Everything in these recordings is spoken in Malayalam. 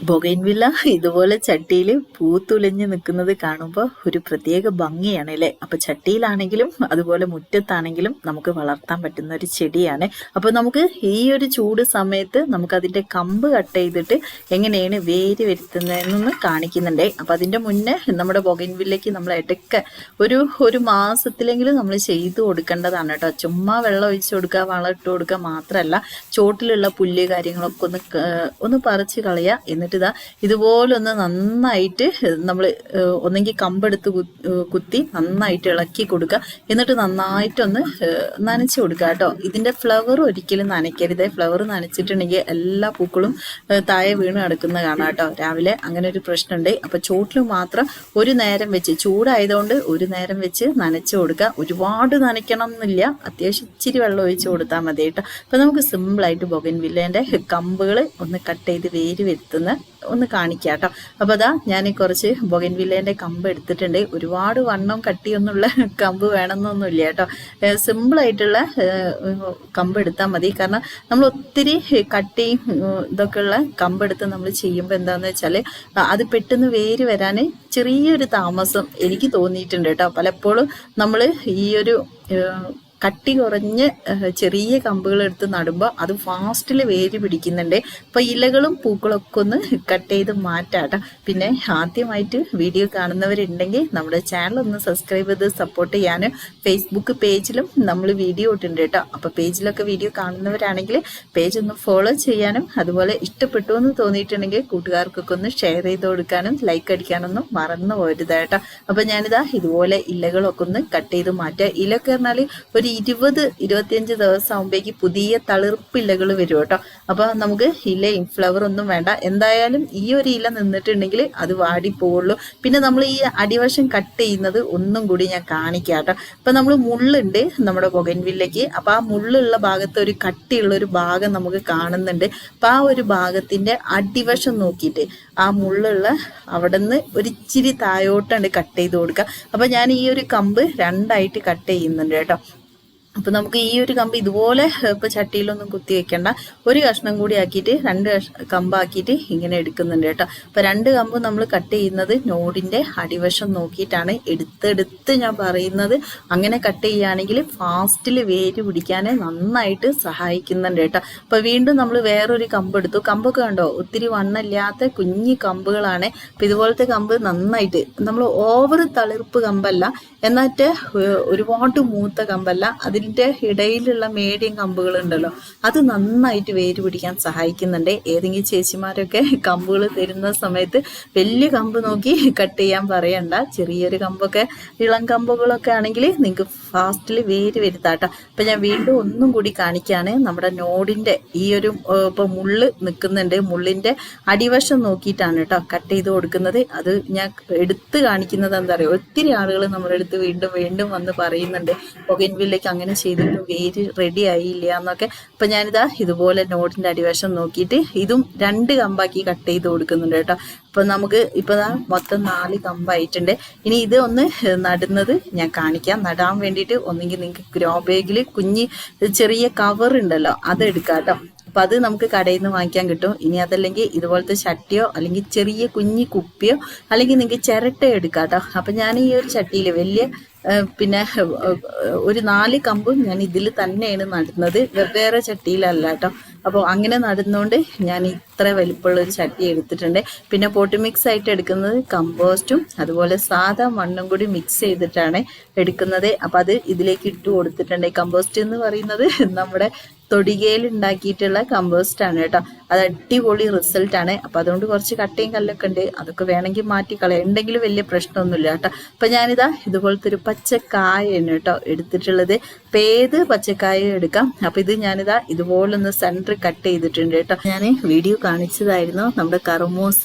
ബൊഗൈൻവില്ല ഇതുപോലെ ചട്ടിയിൽ പൂത്തുലഞ്ഞ് നിൽക്കുന്നത് കാണുമ്പോൾ ഒരു പ്രത്യേക ഭംഗിയാണ് അല്ലേ? അപ്പൊ ചട്ടിയിലാണെങ്കിലും അതുപോലെ മുറ്റത്താണെങ്കിലും നമുക്ക് വളർത്താൻ പറ്റുന്ന ഒരു ചെടിയാണ്. അപ്പൊ നമുക്ക് ഈ ഒരു ചൂട് സമയത്ത് നമുക്ക് അതിന്റെ കമ്പ് കട്ട് ചെയ്തിട്ട് എങ്ങനെയാണ് വേര് വരുത്തുന്നതെന്നൊന്ന് കാണിക്കുന്നുണ്ടേ. അപ്പൊ അതിന്റെ മുന്നേ നമ്മുടെ ബൊഗൈൻവില്ലയ്ക്ക് നമ്മൾ ഇടയ്ക്ക് ഒരു ഒരു മാസത്തിലെങ്കിലും നമ്മൾ ചെയ്തു കൊടുക്കേണ്ടതാണ് കേട്ടോ. ചുമ്മാ വെള്ളം ഒഴിച്ചു കൊടുക്കുക വളം ഇട്ട് കൊടുക്കുക മാത്രമല്ല ചോട്ടിലുള്ള പുല്ല് കാര്യങ്ങളൊക്കെ ഒന്ന് ഒന്ന് പറിച്ച് കളയുക എന്നിട്ട് ഇതാ ഇതുപോലൊന്ന് നന്നായിട്ട് നമ്മൾ ഒന്നെങ്കിൽ കമ്പെടുത്ത് കുത്തി നന്നായിട്ട് ഇളക്കി കൊടുക്കുക എന്നിട്ട് നന്നായിട്ടൊന്ന് നനച്ച് കൊടുക്കുക കേട്ടോ. ഇതിന്റെ ഫ്ലവർ ഒരിക്കലും നനയ്ക്കരുത്. ഫ്ലവർ നനച്ചിട്ടുണ്ടെങ്കിൽ എല്ലാ പൂക്കളും താഴെ വീണ് കിടക്കുന്ന കാണാം കേട്ടോ. രാവിലെ അങ്ങനെ ഒരു പ്രശ്നമുണ്ട്. അപ്പോൾ ചോട്ടിൽ മാത്രം ഒരു നേരം വെച്ച് ചൂടായതുകൊണ്ട് ഒരു നേരം വെച്ച് നനച്ച് കൊടുക്കുക ഒരുപാട് നനയ്ക്കണം എന്നില്ല അത്യാവശ്യം ഇച്ചിരി വെള്ളം ഒഴിച്ച് കൊടുത്താൽ മതി കേട്ടോ. അപ്പോൾ നമുക്ക് സിമ്പിളായിട്ട് ബൊഗൻ വില്ലേന്റെ കമ്പുകൾ ഒന്ന് കട്ട് ചെയ്ത് വേര് വരുത്തുന്ന ഒന്ന് കാണിക്കാം കേട്ടോ അപ്പൊ അതാ ഞാൻ കുറച്ച് ബൊഗൻവില്ലേന്റെ കമ്പ് എടുത്തിട്ടുണ്ട്. ഒരുപാട് വണ്ണം കട്ടിയൊന്നുള്ള കമ്പ് വേണമെന്നൊന്നുമില്ല കേട്ടോ ഏഹ്, കമ്പ് എടുത്താൽ മതി. കാരണം നമ്മൾ ഒത്തിരി കട്ടി ഉം, ഇതൊക്കെ ഉള്ള കമ്പെടുത്ത് നമ്മൾ ചെയ്യുമ്പോൾ എന്താന്ന് വെച്ചാൽ അത് പെട്ടെന്ന് വേര് വരാൻ ചെറിയൊരു താമസം എനിക്ക് തോന്നിയിട്ടുണ്ട് കേട്ടോ. പലപ്പോഴും നമ്മൾ ഈ ഒരു കട്ടി കുറഞ്ഞ് ചെറിയ കമ്പുകൾ എടുത്ത് നടുമ്പോൾ അത് ഫാസ്റ്റിൽ വേര് പിടിക്കുന്നുണ്ട്. അപ്പൊ ഇലകളും പൂക്കളൊക്കെ ഒന്ന് കട്ട് ചെയ്ത് മാറ്റാട്ടോ. പിന്നെ ആദ്യമായിട്ട് വീഡിയോ കാണുന്നവരുണ്ടെങ്കിൽ നമ്മുടെ ചാനൽ ഒന്ന് സബ്സ്ക്രൈബ് ചെയ്ത് സപ്പോർട്ട് ചെയ്യാൻ ഫേസ്ബുക്ക് പേജിലും നമ്മൾ വീഡിയോ ഇട്ടുണ്ട് കേട്ടോ. അപ്പൊ പേജിലൊക്കെ വീഡിയോ കാണുന്നവരാണെങ്കിൽ പേജ് ഒന്ന് ഫോളോ ചെയ്യാനും അതുപോലെ ഇഷ്ടപ്പെട്ടു എന്ന് തോന്നിയിട്ടുണ്ടെങ്കിൽ കൂട്ടുകാർക്കൊക്കെ ഒന്ന് ഷെയർ ചെയ്ത് കൊടുക്കാനും ലൈക്ക് അടിക്കാനൊന്നും മറന്നു പോരുതായിട്ടോ അപ്പോൾ അപ്പൊ ഞാനിതാ ഇതുപോലെ ഇലകളൊക്കെ ഒന്ന് കട്ട് ചെയ്ത് മാറ്റുക ഇലൊക്കെ പറഞ്ഞാൽ ഒരു ഇരുപത് ഇരുപത്തിയഞ്ച് ദിവസം ആകുമ്പോഴേക്ക് പുതിയ തളിർപ്പ് ഇലകൾ വരും കേട്ടോ. അപ്പൊ നമുക്ക് ഇലയും ഫ്ലവർ ഒന്നും വേണ്ട. എന്തായാലും ഈ ഒരു ഇല നിന്നിട്ടുണ്ടെങ്കിൽ അത് വാടി പോവുള്ളൂ. പിന്നെ നമ്മൾ ഈ അടിവശം കട്ട് ചെയ്യുന്നത് ഒന്നും കൂടി ഞാൻ കാണിക്കാം കേട്ടോ. അപ്പൊ നമ്മൾ മുള്ളുണ്ട് നമ്മുടെ പുകൻവില്ലയ്ക്ക് അപ്പൊ ആ മുള്ളുള്ള ഭാഗത്ത് ഒരു കട്ടിയുള്ള ഒരു ഭാഗം നമുക്ക് കാണുന്നുണ്ട്. അപ്പൊ ആ ഒരു ഭാഗത്തിന്റെ അടിവശം നോക്കിയിട്ട് ആ മുള്ളുള്ള അവിടെ നിന്ന് ഒരു ഇച്ചിരി താഴോട്ടാണ് കട്ട് ചെയ്ത് കൊടുക്കുക. അപ്പൊ ഞാൻ ഈ ഒരു കമ്പ് രണ്ടായിട്ട് കട്ട് ചെയ്യുന്നുണ്ട് കേട്ടോ. അപ്പൊ നമുക്ക് ഈ ഒരു കമ്പ് ഇതുപോലെ ഇപ്പൊ ചട്ടിയിലൊന്നും കുത്തി വെക്കണ്ട. ഒരു കഷ്ണം കൂടി ആക്കിയിട്ട് രണ്ട് കമ്പാക്കിയിട്ട് ഇങ്ങനെ എടുക്കുന്നുണ്ട് കേട്ടോ. അപ്പൊ രണ്ട് കമ്പ് നമ്മൾ കട്ട് ചെയ്യുന്നത് നോഡിന്റെ അടിവശം നോക്കിയിട്ടാണ് എടുത്തെടുത്ത് ഞാൻ പറയുന്നത്. അങ്ങനെ കട്ട് ചെയ്യുകയാണെങ്കിൽ ഫാസ്റ്റിൽ വേര് പിടിക്കാൻ നന്നായിട്ട് സഹായിക്കുന്നുണ്ട് കേട്ടോ. അപ്പൊ വീണ്ടും നമ്മൾ വേറൊരു കമ്പ് എടുത്തു. കമ്പൊക്കെ കണ്ടോ? ഒത്തിരി വണ്ണമില്ലാത്ത കുഞ്ഞി കമ്പുകളാണ്. അപ്പൊ ഇതുപോലത്തെ കമ്പ് നന്നായിട്ട് നമ്മൾ ഓവർ തളിർപ്പ് കമ്പല്ല. എന്നിട്ട് ഒരുപാട് മൂത്ത കമ്പല്ല. അതിന്റെ ഇടയിലുള്ള മീഡിയം കമ്പുകൾ ഉണ്ടല്ലോ അത് നന്നായിട്ട് വേര് പിടിക്കാൻ സഹായിക്കുന്നുണ്ട്. ഏതെങ്കിലും ചേച്ചിമാരൊക്കെ കമ്പുകൾ തരുന്ന സമയത്ത് വലിയ കമ്പ് നോക്കി കട്ട് ചെയ്യാൻ പറയണ്ട. ചെറിയൊരു കമ്പൊക്കെ ഇളം കമ്പുകളൊക്കെ ആണെങ്കിൽ നിങ്ങൾക്ക് ഫാസ്റ്റിൽ വേര് വരുത്താട്ടോ അപ്പം ഞാൻ വീണ്ടും ഒന്നും കൂടി കാണിക്കുകയാണ് നമ്മുടെ നോടിന്റെ ഈ ഒരു ഇപ്പോൾ ഇപ്പൊ മുള്ള് നിൽക്കുന്നുണ്ട്. മുള്ളിന്റെ അടിവശം നോക്കിയിട്ടാണ് കേട്ടോ കട്ട് ചെയ്ത് കൊടുക്കുന്നത്. അത് ഞാൻ എടുത്ത് കാണിക്കുന്നത് എന്താ പറയുക ഒത്തിരി ആളുകൾ നമ്മുടെ അടുത്ത് വീണ്ടും വീണ്ടും വന്ന് പറയുന്നുണ്ട്. ബൊഗൻവില്ലയ്ക്ക് അങ്ങനെ ചെയ്തിട്ട് വേര് റെഡി ആയില്ല എന്നൊക്കെ. അപ്പൊ ഞാനിതാ ഇതുപോലെ നോട്ടിന്റെ അടിവശം നോക്കിയിട്ട് ഇതും രണ്ട് കമ്പാക്കി കട്ട് ചെയ്ത് കൊടുക്കുന്നുണ്ട് കേട്ടോ. അപ്പൊ നമുക്ക് ഇപ്പൊ മൊത്തം നാല് കമ്പായിട്ടുണ്ട്. ഇനി ഇത് ഒന്ന് നടുന്നത് ഞാൻ കാണിക്കാം. നടാൻ വേണ്ടിയിട്ട് ഒന്നെങ്കിൽ നിങ്ങൾക്ക് ഗ്രോ ബാഗിൽ കുഞ്ഞ് ചെറിയ കവർ ഉണ്ടല്ലോ അത് എടുക്കാം അപ്പൊ അത് നമുക്ക് കടയിൽ നിന്ന് വാങ്ങിക്കാൻ കിട്ടും. ഇനി അതല്ലെങ്കിൽ ഇതുപോലത്തെ ചട്ടിയോ അല്ലെങ്കിൽ ചെറിയ കുഞ്ഞി കുപ്പിയോ അല്ലെങ്കിൽ നിങ്ങൾക്ക് ചിരട്ടയോ എടുക്കാം കേട്ടോ. അപ്പൊ ഞാൻ ഈ ഒരു ചട്ടിയിൽ വലിയ പിന്നെ ഒരു നാല് കമ്പും ഞാൻ ഇതിൽ തന്നെയാണ് നടുന്നത്. വെവ്വേറെ ചട്ടിയിലല്ല കേട്ടോ അപ്പോൾ അങ്ങനെ നടുന്നതുകൊണ്ട് ഞാൻ ഇത്ര വലിപ്പമുള്ള ഒരു ചട്ടി എടുത്തിട്ടുണ്ട്. പിന്നെ പോട്ട് മിക്സ് ആയിട്ട് എടുക്കുന്നത് കമ്പോസ്റ്റും അതുപോലെ സാധാ മണ്ണും കൂടി മിക്സ് ചെയ്തിട്ടാണ് എടുക്കുന്നത്. അപ്പോൾ അത് ഇതിലേക്ക് ഇട്ട് കൊടുത്തിട്ടുണ്ട്. കമ്പോസ്റ്റ് എന്ന് പറയുന്നത് നമ്മുടെ തൊടികയിൽ ഉണ്ടാക്കിയിട്ടുള്ള കമ്പോസ്റ്റ് ആണ് കേട്ടോ. അത് അടിപൊളി റിസൾട്ട് ആണ്. അപ്പൊ അതുകൊണ്ട് കുറച്ച് കട്ടയും കല്ലൊക്കെ ഉണ്ട്. അതൊക്കെ വേണമെങ്കിൽ മാറ്റി കളയാം. ഉണ്ടെങ്കിൽ വലിയ പ്രശ്നമൊന്നുമില്ല കേട്ടോ. അപ്പൊ ഞാനിതാ ഇതുപോലത്തെ ഒരു പച്ചക്കായാണ് കേട്ടോ എടുത്തിട്ടുള്ളത്. അപ്പൊ ഏത് പച്ചക്കായ എടുക്കാം. അപ്പൊ ഇത് ഞാനിതാ ഇതുപോലൊന്ന് സെന്റർ കട്ട് ചെയ്തിട്ടുണ്ട് കേട്ടോ. ഞാൻ വീഡിയോ കാണിച്ചതായിരുന്നു നമ്മുടെ കർമോസ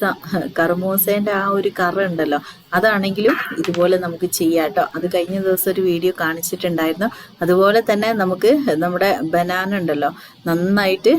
കറുമൂസേന്റെ ആ ഒരു കറ ഉണ്ടല്ലോ. അതാണെങ്കിലും ഇതുപോലെ നമുക്ക് ചെയ്യാം കേട്ടോ. അത് കഴിഞ്ഞ ദിവസം ഒരു വീഡിയോ കാണിച്ചിട്ടുണ്ടായിരുന്നു. അതുപോലെ തന്നെ നമുക്ക് നമ്മുടെ ബനാന ഉണ്ടല്ലോ. നന്നായിട്ട്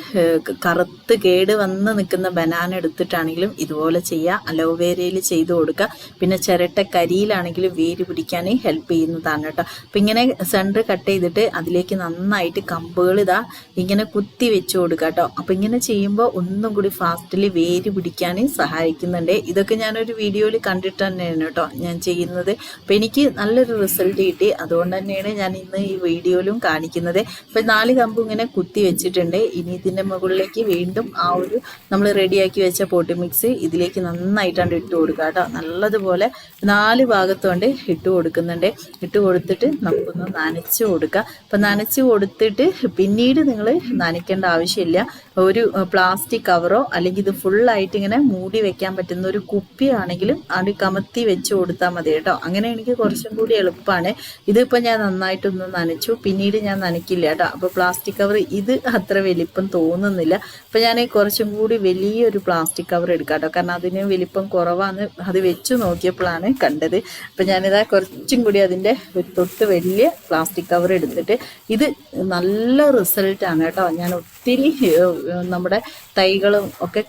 കറുത്ത് കേട് വന്ന് നിൽക്കുന്ന ബനാന എടുത്തിട്ടാണെങ്കിലും ഇതുപോലെ ചെയ്യുക അലോവേരയിൽ ചെയ്ത് കൊടുക്കുക പിന്നെ ചിരട്ട കരിയിലാണെങ്കിലും വേര് പിടിക്കാൻ ഹെൽപ്പ് ചെയ്യുന്നതാണ് കേട്ടോ. അപ്പം ഇങ്ങനെ സെന്റർ കട്ട് ചെയ്തിട്ട് എടുത്തിട്ട് അതിലേക്ക് നന്നായിട്ട് കമ്പുകൾ ഇതാ ഇങ്ങനെ കുത്തി വെച്ച് കൊടുക്കുക കേട്ടോ. അപ്പൊ ഇങ്ങനെ ചെയ്യുമ്പോൾ ഒന്നും കൂടി ഫാസ്റ്റിൽ വേര് പിടിക്കാൻ സഹായിക്കുന്നുണ്ട്. ഇതൊക്കെ ഞാനൊരു വീഡിയോയിൽ കണ്ടിട്ട് തന്നെയാണ് കേട്ടോ ഞാൻ ചെയ്യുന്നത്. അപ്പൊ എനിക്ക് നല്ലൊരു റിസൾട്ട് കിട്ടി. അതുകൊണ്ട് തന്നെയാണ് ഞാൻ ഇന്ന് ഈ വീഡിയോയിലും കാണിക്കുന്നത്. അപ്പൊ നാല് കമ്പ് ഇങ്ങനെ കുത്തി വെച്ചിട്ടുണ്ട്. ഇനി ഇതിന്റെ മുകളിലേക്ക് വീണ്ടും ആ ഒരു നമ്മൾ റെഡിയാക്കി വെച്ച പോട്ടി മിക്സ് ഇതിലേക്ക് നന്നായിട്ടാണ് ഇട്ട് കൊടുക്കുക കേട്ടോ. നല്ലതുപോലെ നാല് ഭാഗത്തുകൊണ്ട് ഇട്ട് കൊടുക്കുന്നുണ്ട്. ഇട്ട് കൊടുത്തിട്ട് നമുക്കൊന്ന് നനച്ച് കൊടുക്കുക അപ്പം നനച്ച് കൊടുത്തിട്ട് പിന്നീട് നിങ്ങൾ നനയ്ക്കേണ്ട ആവശ്യമില്ല. ഒരു പ്ലാസ്റ്റിക് കവറോ അല്ലെങ്കിൽ ഇത് ഫുള്ളായിട്ട് ഇങ്ങനെ മൂടി വെക്കാൻ പറ്റുന്ന ഒരു കുപ്പിയാണെങ്കിലും അത് കമത്തി വെച്ച് കൊടുത്താൽ മതി കേട്ടോ. അങ്ങനെ എനിക്ക് കുറച്ചും കൂടി എളുപ്പമാണ് ഇതിപ്പോൾ ഞാൻ നന്നായിട്ടൊന്ന് നനച്ചു. പിന്നീട് ഞാൻ നനയ്ക്കില്ല കേട്ടോ. അപ്പോൾ പ്ലാസ്റ്റിക് കവർ ഇത് അത്ര വലിപ്പം തോന്നുന്നില്ല. അപ്പം ഞാൻ കുറച്ചും കൂടി വലിയൊരു പ്ലാസ്റ്റിക് കവർ എടുക്കാം കേട്ടോ. കാരണം അതിന് വലിപ്പം കുറവാന്ന് അത് വെച്ച് നോക്കിയപ്പോഴാണ് കണ്ടത്. അപ്പം ഞാനിതാ കുറച്ചും കൂടി അതിന്റെ ഒരു തൊട്ട് വലിയ പ്ലാസ്റ്റിക് കവർ എടുത്തിട്ട് ഇത് നല്ല റിസൾട്ടാണ് കേട്ടോ. ഞാൻ ഒത്തിരി നമ്മുടെ തൈകളും ഒക്കെ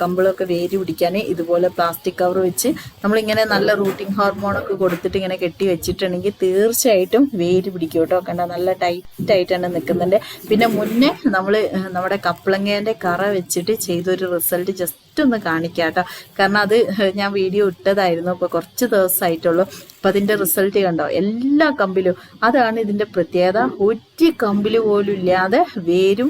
കമ്പിളൊക്കെ വേരി പിടിക്കാൻ ഇതുപോലെ പ്ലാസ്റ്റിക് കവർ വെച്ച് നമ്മളിങ്ങനെ നല്ല റൂട്ടിംഗ് ഹോർമോണൊക്കെ കൊടുത്തിട്ട് ഇങ്ങനെ കെട്ടി വെച്ചിട്ടുണ്ടെങ്കിൽ തീർച്ചയായിട്ടും വേര് പിടിക്കും കേട്ടോ. കണ്ട? നല്ല ടൈറ്റ് ആയിട്ടാണ് നിൽക്കുന്നുണ്ട്. പിന്നെ മുന്നേ നമ്മൾ നമ്മുടെ കപ്പളങ്ങേന്റെ കറ വെച്ചിട്ട് ചെയ്തൊരു റിസൾട്ട് ജസ്റ്റ് ഒന്ന് കാണിക്കാം കേട്ടോ. കാരണം അത് ഞാൻ വീഡിയോ ഇട്ടതായിരുന്നു. അപ്പോൾ കുറച്ച് ദിവസമായിട്ടുള്ളൂ. അപ്പം അതിന്റെ റിസൾട്ട് കണ്ടോ? എല്ലാ കമ്പിലും അതാണ് ഇതിന്റെ പ്രത്യേകത. ഒറ്റ കമ്പിൽ പോലും ഇല്ലാതെ വേരും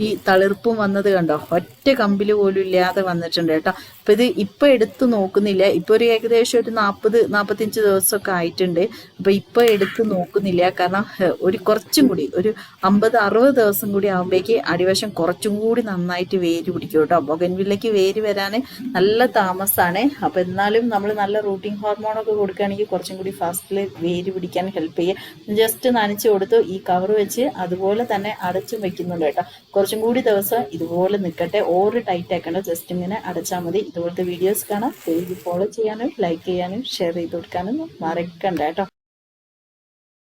ഈ തളിർപ്പും വന്നത് കണ്ടോ? ഒറ്റ കമ്പിൽ പോലും ഇല്ലാതെ വന്നിട്ടുണ്ട് കേട്ടോ. അപ്പം ഇത് ഇപ്പം എടുത്ത് നോക്കുന്നില്ല. ഇപ്പോൾ ഒരു ഏകദേശം ഒരു നാൽപ്പത് നാൽപ്പത്തഞ്ച് ദിവസമൊക്കെ ആയിട്ടുണ്ട്. അപ്പം ഇപ്പം എടുത്ത് നോക്കുന്നില്ല. കാരണം ഒരു കുറച്ചും കൂടി ഒരു അമ്പത് അറുപത് ദിവസം കൂടി ആകുമ്പോഴേക്ക് അടിവശം കുറച്ചും കൂടി നന്നായിട്ട് വേര് പിടിക്കും കേട്ടോ. ബൊഗൻവില്ലയ്ക്ക് വേര് വരാൻ നല്ല താമസമാണ് അപ്പം എന്നാലും നമ്മൾ നല്ല റൂട്ടിംഗ് ഹോർമോണൊക്കെ കൊടുക്കുകയാണെങ്കിൽ കുറച്ചും കൂടി ഫാസ്റ്റിൽ വേര് പിടിക്കാൻ ഹെൽപ്പ് ചെയ്യുക ജസ്റ്റ് നനച്ച് കൊടുത്തു ഈ കവർ വെച്ച് അതുപോലെ തന്നെ അടച്ചും വെക്കുന്നുണ്ട് കേട്ടോ. കുറച്ചും കൂടി ദിവസം ഇതുപോലെ നിൽക്കട്ടെ. ഓവർ ടൈറ്റ് ആക്കണ്ട. ജസ്റ്റ് ഇങ്ങനെ അടച്ചാൽ മതി. ഇതുപോലത്തെ വീഡിയോസ് കാണാം. പേജ് ഫോളോ ചെയ്യാനും ലൈക്ക് ചെയ്യാനും ഷെയർ ചെയ്ത് കൊടുക്കാനും മറക്കണ്ട കേട്ടോ.